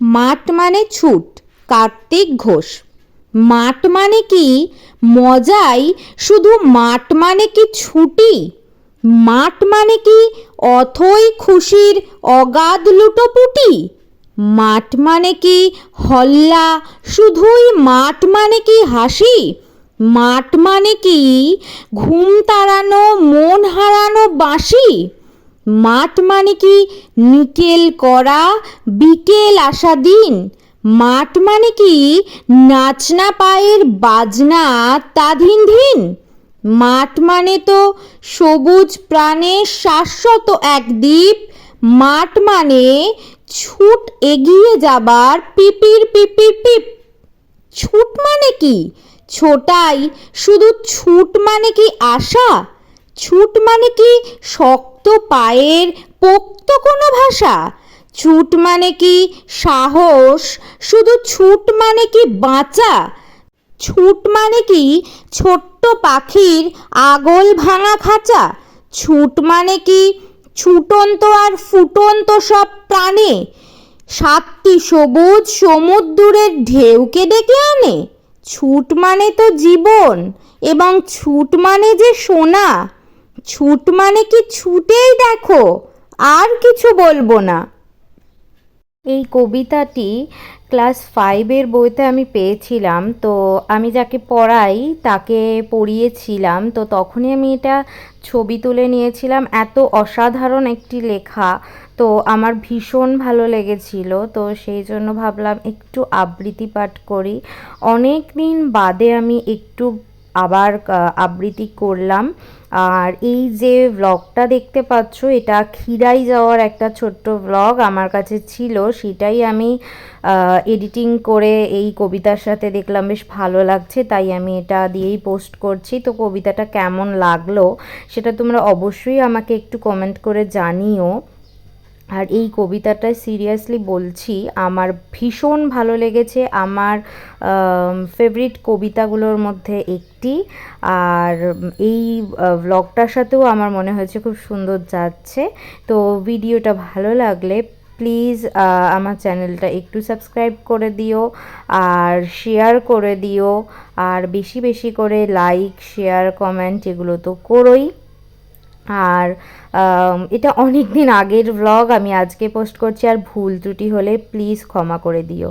মাঠ মানে ছুট, কার্তিক ঘোষ। মাঠ মানে কি? মজাই, শুধু মাঠ মানে কি ছুটি? মাঠ মানে কি অথই খুশির অগাধ লুটোপুটি? মাঠ মানে কি হল্লা, শুধুই মাঠ মানে কি হাসি? মাঠ মানে কি ঘুম তাড়ানো, মন হারানো বাঁশি? মাঠ মানে কি? নিকেল করা, বিকেল আসা দিন। মাঠ মানে কি? নাচনা পায়ের বাজনা তা ধিন ধিন মাঠ মানে তো সবুজ প্রাণের শাশ্বত এক দ্বীপ। মাঠ মানে ছুট এগিয়ে যাবার পিপির পিপির পিপ। ছুট মানে কি? ছোটাই, শুধু ছুট মানে কি আশা? ছুট মানে কি শক্ত পায়ের পোক্ত কোনো ভাষা? ছুট মানে কি সাহস? শুধু ছুট মানে কি বাঁচা? ছুট মানে কি ছোট্ট পাখির আগল ভাঙা খাঁচা? ছুট মানে কি ছুটন্ত আর ফুটন্ত সব প্রাণে? সাতটি সবুজ সমুদ্রের ঢেউকে ডেকে আনে? ছুট মানে তো জীবন এবং ছুট মানে যে সোনা। ছুট মানে কি ছুটেই দেখো? আর কিছু বলব না। এই কবিতাটি ক্লাস ফাইভের বইতে আমি পেয়েছিলাম। তো আমি যাকে পড়াই, তাকে পড়িয়েছিলাম। তো তখনই আমি এটা ছবি তুলে নিয়েছিলাম। এত অসাধারণ একটি লেখা। তো আমার ভীষণ ভালো লেগেছিল। তো সেই জন্য ভাবলাম একটু আবৃত্তি পাঠ করি। অনেক দিন বাদে আমি একটু আবার আবৃত্তি করলাম। আর এই যে ভ্লগটা দেখতে পাচ্ছ, এটা খিরাই যাওয়ার একটা ছোট্ট ভ্লগ আমার কাছে ছিল। সেটাই আমি এডিটিং করে এই কবিতার সাথে দেখলাম, বেশ ভালো লাগছে। তাই আমি এটা দিয়েই পোস্ট করছি। তো কবিতাটা কেমন লাগল, সেটা তোমরা অবশ্যই আমাকে একটু কমেন্ট করে জানিও। আর এই কবিতাটা সিরিয়াসলি বলছি, আমার ভীষণ ভালো লেগেছে। আমার ফেভারিট কবিতাগুলোর মধ্যে একটি। আর এই ব্লগটার সাথেও আমার মনে হয়েছে খুব সুন্দর যাচ্ছে। তো ভিডিওটা ভালো লাগলে প্লিজ আমার চ্যানেলটা একটু সাবস্ক্রাইব করে দিও আর শেয়ার করে দিও। আর বেশি বেশি করে লাইক শেয়ার কমেন্ট এগুলো তো করোই। আর এটা অনেক দিন আগের ব্লগ আমি আজকে পোস্ট করছি, আর ভুল ত্রুটি হলে প্লিজ ক্ষমা করে দিও।